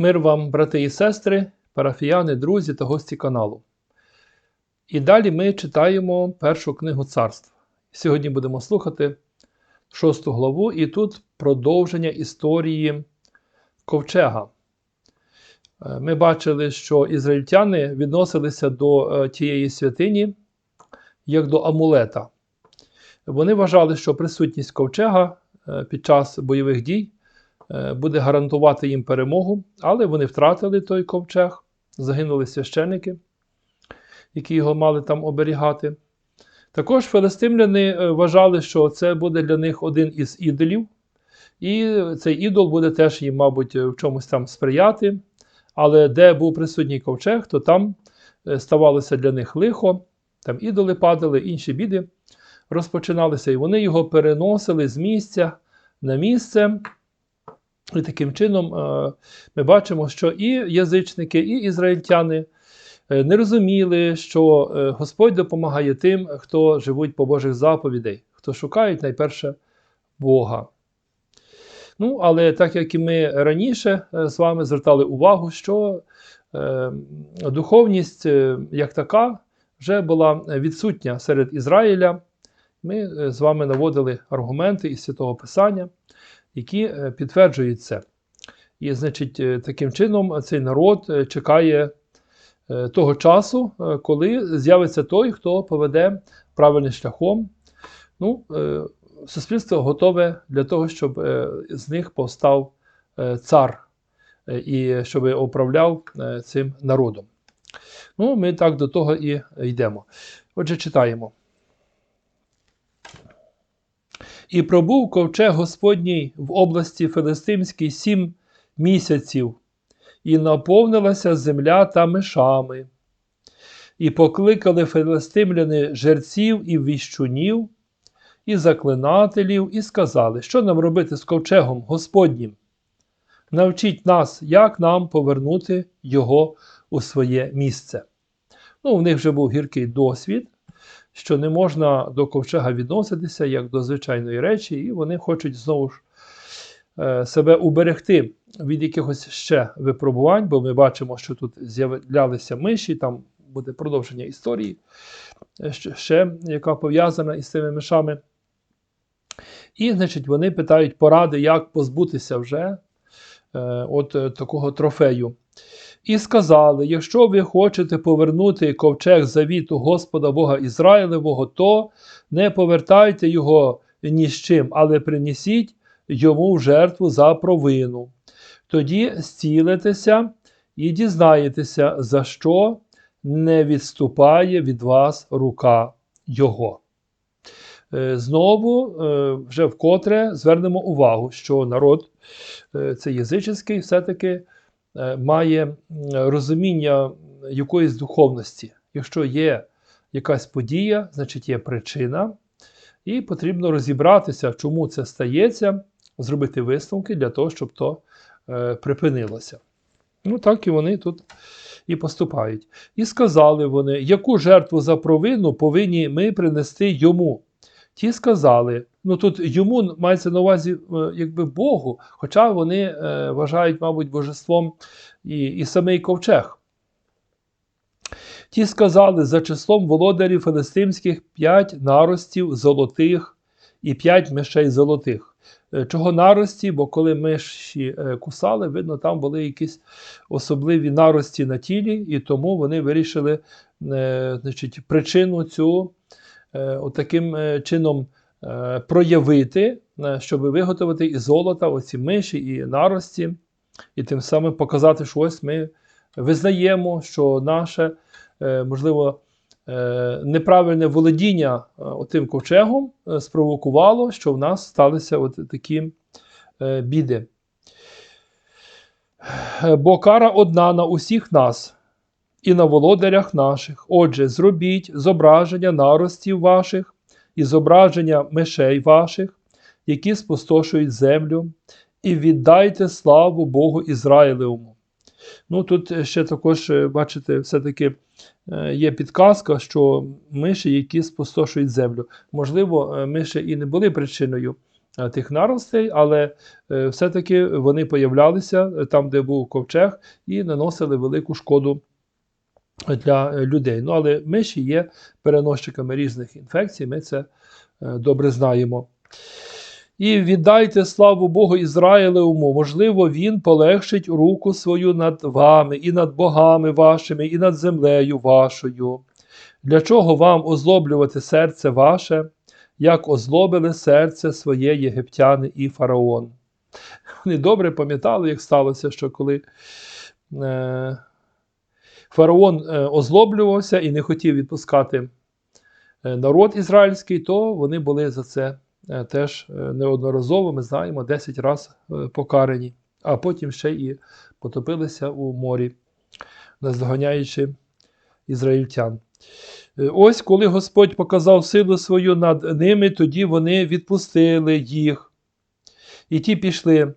Мир вам, брати і сестри, парафіяни, друзі та гості каналу. І далі ми читаємо першу книгу царств. Сьогодні будемо слухати шосту главу, і тут продовження історії ковчега. Е, Ми бачили, що ізраїльтяни відносилися до е, тієї святині як до амулета. Вони вважали, що присутність ковчега е, під час бойових дій буде гарантувати їм перемогу, але вони втратили той ковчег, загинули священники, які його мали там оберігати. Також филистимляни е, вважали, що це буде для них один із ідолів, і цей ідол буде теж їм, мабуть, в чомусь там сприяти. Але де був присутній ковчег, то там е, ставалося для них лихо, там ідоли падали, інші біди розпочиналися, і вони його переносили з місця на місце. І таким чином е, ми бачимо, що і язичники, і ізраїльтяни е, не розуміли, що е, Господь допомагає тим, хто живуть по Божих заповідей, хто шукають найперше Бога. Ну, але так як і ми раніше з вами звертали увагу, що духовність як така вже була відсутня серед Ізраїля. Ми з вами наводили аргументи із Святого Писання, які е, підтверджують це. І, значить, е, таким чином цей народ е, чекає того часу, коли з'явиться той, хто поведе правильним шляхом. Ну, суспільство готове для того, щоб з них повстав цар і щоб управляв цим народом. Ну, ми так до того і йдемо. Отже, читаємо. І пробув ковчег Господній в області Филистимській сім місяців, і наповнилася земля та мишами. І покликали филистимляни жерців і віщунів, і заклинателів, і сказали, що нам робити з ковчегом Господнім. Навчіть нас, як нам повернути його у своє місце. Ну, у них вже був гіркий досвід, що не можна до ковчега відноситися як до звичайної речі, і вони хочуть знову ж е, себе уберегти від якихось ще випробувань, бо ми бачимо, що тут з'являлися миші, там буде продовження історії, е, ще- яка пов'язана із цими мишами. І, значить, вони питають поради, як позбутися вже е, от такого трофею. І сказали: якщо ви хочете повернути ковчег завіту Господа Бога Ізраїлевого, то не повертайте його ні з чим, але принесіть йому в жертву за провину. Тоді зцілитеся і дізнаєтеся, за що не відступає від вас рука Його. Е, Знову, е, вже вкотре звернемо увагу, що народ е, цей язичний все-таки має розуміння якоїсь духовності. Якщо є якась подія, значить є причина, і потрібно розібратися, чому це стається, зробити висновки для того, щоб то е, припинилося. Ну, так і вони тут і поступають. І сказали вони, яку жертву за провину повинні ми принести йому. Ті сказали, ну тут йому мається на увазі е, якби Богу, хоча вони е, вважають, мабуть, божеством і, і самий ковчег. Ті сказали за числом володарів филистимських п'ять наростів золотих і п'ять мишей золотих. Е, Чого нарості? Бо коли миші е, кусали, видно, там були якісь особливі нарості на тілі, і тому вони вирішили значить, причину цю е, от таким е, чином е, проявити, щоб виготовити із золота оці миші і нарості, і тим самим показати, що ось ми визнаємо, що наше, можливо, неправильне володіння отим ковчегом спровокувало, що в нас сталися от такі біди. Бо кара одна на усіх нас і на володарях наших. Отже, зробіть зображення наростів ваших і зображення мишей ваших, які спустошують землю, і віддайте славу Богу Ізраїлевому. Ну, тут ще також, е, бачите, все-таки е, є підказка, що миші, які спустошують землю. Можливо, е, миші і не були причиною, тих наростей, але все-таки вони появлялися там, де був ковчег, і наносили велику шкоду для е, людей. Ну, але миші є переносчиками різних інфекцій, ми це е, добре знаємо. І віддайте славу Богу Ізраїлевому. Можливо, Він полегшить руку свою над вами, і над богами вашими, і над землею вашою. Для чого вам озлоблювати серце ваше, як озлобили серце своє єгиптяни і фараон? Вони добре пам'ятали, як сталося, що коли е, фараон е, озлоблювався і не хотів відпускати е, народ ізраїльський, то вони були за це е, теж неодноразово, ми знаємо, 10 разів покарані, а потім ще і потопилися у морі, наздоганяючи ізраїльтян. Ось коли Господь показав силу свою над ними, тоді вони відпустили їх. І ті пішли.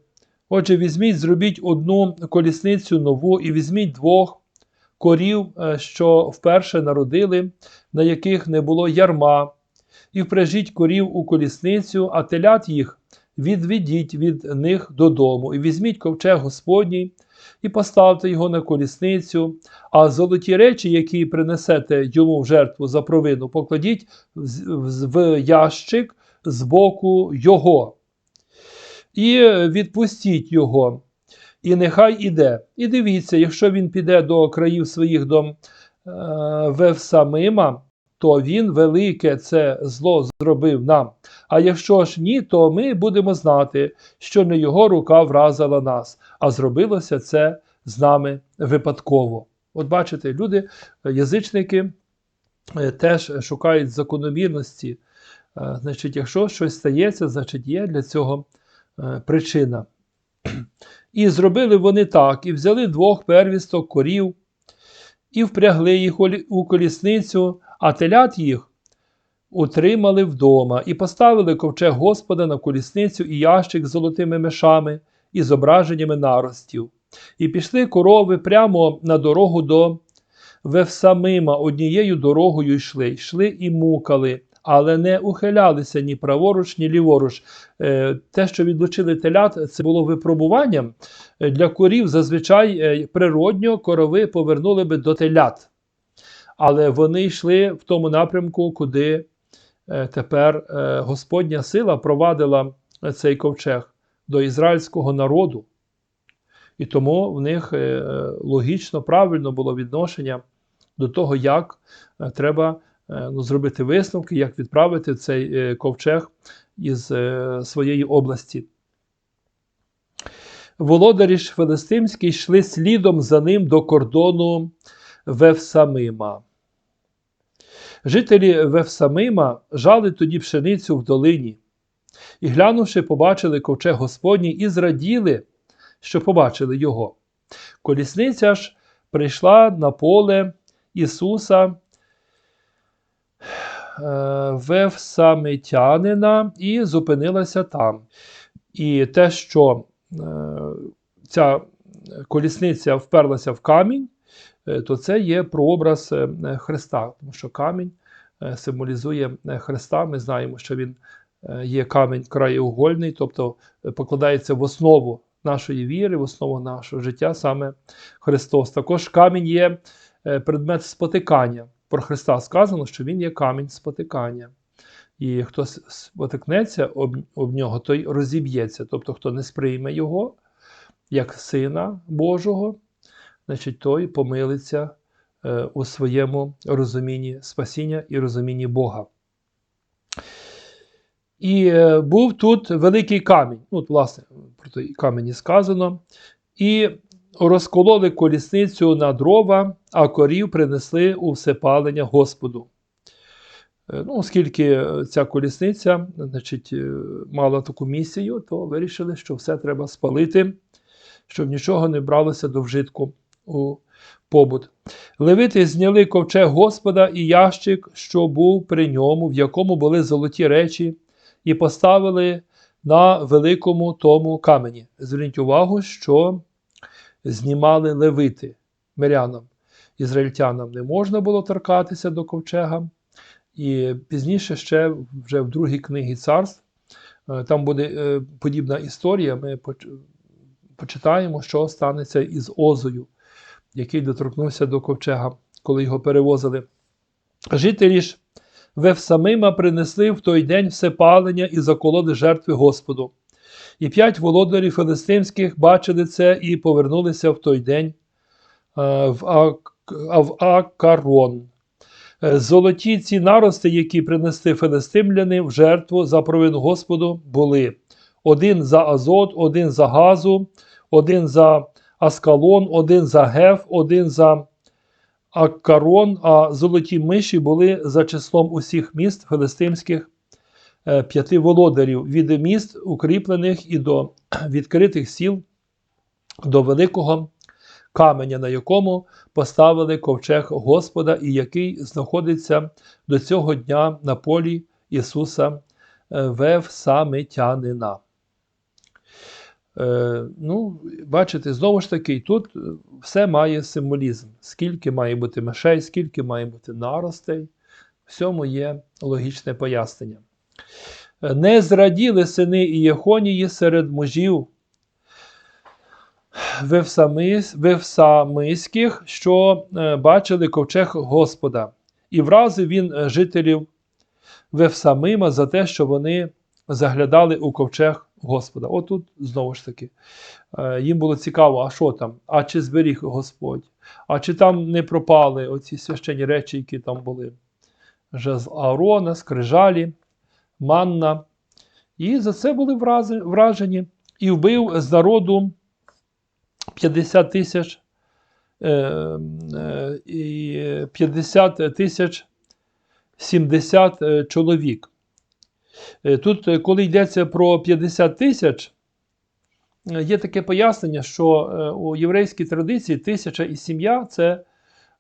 Отже, візьміть, зробіть одну колісницю нову, і візьміть двох корів, е, що вперше народили, на яких не було ярма, і впряжіть корів у колісницю, а телят їх відведіть від них додому, і візьміть ковчег Господній, і поставте його на колісницю, а золоті речі, які принесете йому в жертву за провину, покладіть в- в ящик з боку його. І відпустіть його, і нехай іде. І дивіться, якщо він піде до країв своїх до е, Вевсамима, то він велике це зло зробив нам. А якщо ж ні, то ми будемо знати, що не його рука вразила нас, а зробилося це з нами випадково. От бачите, люди, язичники, е, теж шукають закономірності. Е, Значить, якщо щось стається, значить є для цього е, причина. І зробили вони так, і взяли двох первісток корів, і впрягли їх у колісницю, а телят їх утримали вдома, і поставили ковчег Господа на колісницю і ящик з золотими мешами і зображеннями наростів. І пішли корови прямо на дорогу до Вевсамима, однією дорогою йшли, йшли і мукали, але не ухилялися ні праворуч, ні ліворуч. Е, Те, що відлучили телят, це було випробуванням. Е, Для корів зазвичай е, природньо корови повернули би до телят. Але вони йшли в тому напрямку, куди тепер Господня сила провадила цей ковчег до ізраїльського народу. І тому в них логічно, правильно було відношення до того, як треба ну, зробити висновки, як відправити цей е, ковчег із е, своєї області. Володарі ж филистимські йшли слідом за ним до кордону Вевсамима. Жителі Вевсамима жали тоді пшеницю в долині, і, глянувши, побачили ковчег Господній і зраділи, що побачили його. Колісниця ж прийшла на поле Ісуса е, Вевсамитянина і зупинилася там. І те, що е, ця колісниця вперлася в камінь, е, то це є прообраз е, Христа, тому що камінь е, символізує е, Христа. Ми знаємо, що він е, є камінь краєугольний, тобто е, покладається в основу нашої віри, в основу нашого життя саме Христос. Також камінь є е, предмет спотикання. Про Христа сказано, що Він є камінь спотикання. І хто спотикнеться об, об нього, той розіб'ється. Тобто, хто не сприйме його як Сина Божого, значить той помилиться е, у своєму розумінні спасіння і розумінні Бога. І е, був тут великий камінь. Ну, власне, про той камінь і сказано. І розкололи колісницю на дрова, а корів принесли у всепалення Господу. Е, Ну, оскільки е, ця колісниця значить, е, мала таку місію, то вирішили, що все треба спалити, щоб нічого не бралося до вжитку у побут. Левити зняли ковчег Господа і ящик, що був при ньому, в якому були золоті речі, і поставили на великому тому камені. Зверніть увагу, що знімали левити мирянам, ізраїльтянам не можна було торкатися до ковчега. І пізніше ще вже в другій книгі царств Е, Там буде е, подібна історія. Ми почитаємо, що станеться із Озою, який доторкнувся до ковчега, коли його перевозили. Жителі ж Вевсамима принесли в той день все палення і закололи жертви Господу. І п'ять володарів филистимських бачили це і повернулися в той день е, в, Акарон. Е, Золоті ці нарости, які принесли филистимляни в жертву за провину Господу, були один за Азот, один за Газу, один за Аскалон, один за Геф, один за Аккарон, а золоті миші були за числом усіх міст филистимських е, п'яти володарів від міст, укріплених і до відкритих сіл, до великого каменя, на якому поставили ковчег Господа, і який знаходиться до цього дня на полі Ісуса е, Вевсамитянина. Е, ну, бачите, знову ж таки, тут е, все має символізм. Скільки має бути мишей, скільки має бути наростей, всьому є логічне пояснення. Не зраділи сини Ієхонії серед мужів Вевсамиських, що е, бачили ковчег Господа, і вразив він е, жителів Вевсамима за те, що вони заглядали у ковчег Господа. Отут знову ж таки. е, Їм було цікаво, а що там? А чи зберіг Господь? А чи там не пропали оці священні речі, які там були? Жез Аарона, скрижалі, манна. І за це були вражені. І вбив з народу 50 тисяч е, е, і 50 тисяч 70 е, чоловік. Е, Тут, е, коли йдеться про 50 тисяч, е, є таке пояснення, що е, у єврейській традиції тисяча і сім'я це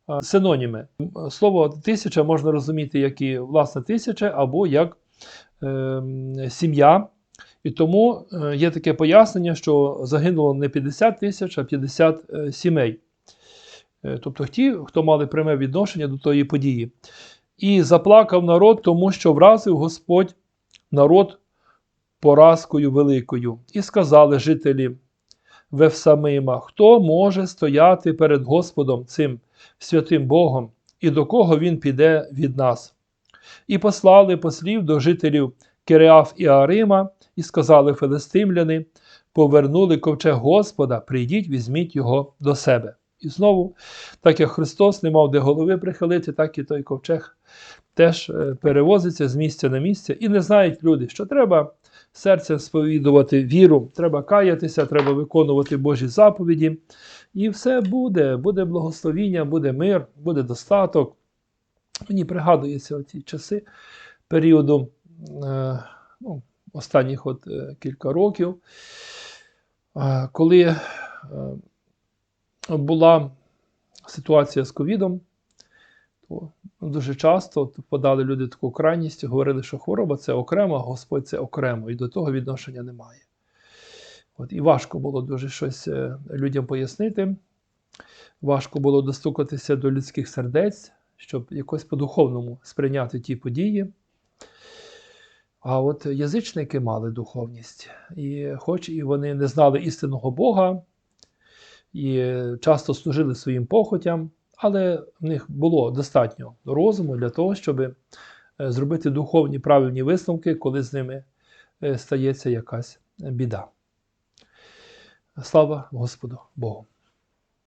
е, синоніми. Слово тисяча можна розуміти як і власне тисяча, або як е, сім'я. І тому е, є таке пояснення, що загинуло не 50 тисяч, а 50 е, сімей. Е, Тобто ті, хто мали пряме відношення до тої події. І заплакав народ, тому що вразив Господь народ поразкою великою. І сказали жителі Вевсамима, хто може стояти перед Господом цим святим Богом, і до кого він піде від нас? І послали послів до жителів Киреаф і Арима, і сказали филистимляни, повернули ковчег Господа, прийдіть, візьміть його до себе. І знову, так як Христос не мав де голови прихилити, так і той ковчег теж е, перевозиться з місця на місце. І не знають люди, що треба серцем сповідувати віру, треба каятися, треба виконувати Божі заповіді. І все буде, буде благословіння, буде мир, буде достаток. Мені пригадується ці часи періоду е, ну, останніх от, е, кілька років, е, коли була ситуація з ковідом, то дуже часто впадали люди таку крайність, говорили, що хвороба це окремо, а Господь це окремо, і до того відношення немає. От, і важко було дуже щось людям пояснити. Важко було достукатися до людських сердець, щоб якось по-духовному сприйняти ті події. А от язичники мали духовність, і хоч і вони не знали істинного Бога, і часто служили своїм похотям, але в них було достатньо розуму для того, щоб е, зробити духовні правильні висновки, коли з ними е, стається якась біда. Слава Господу Богу!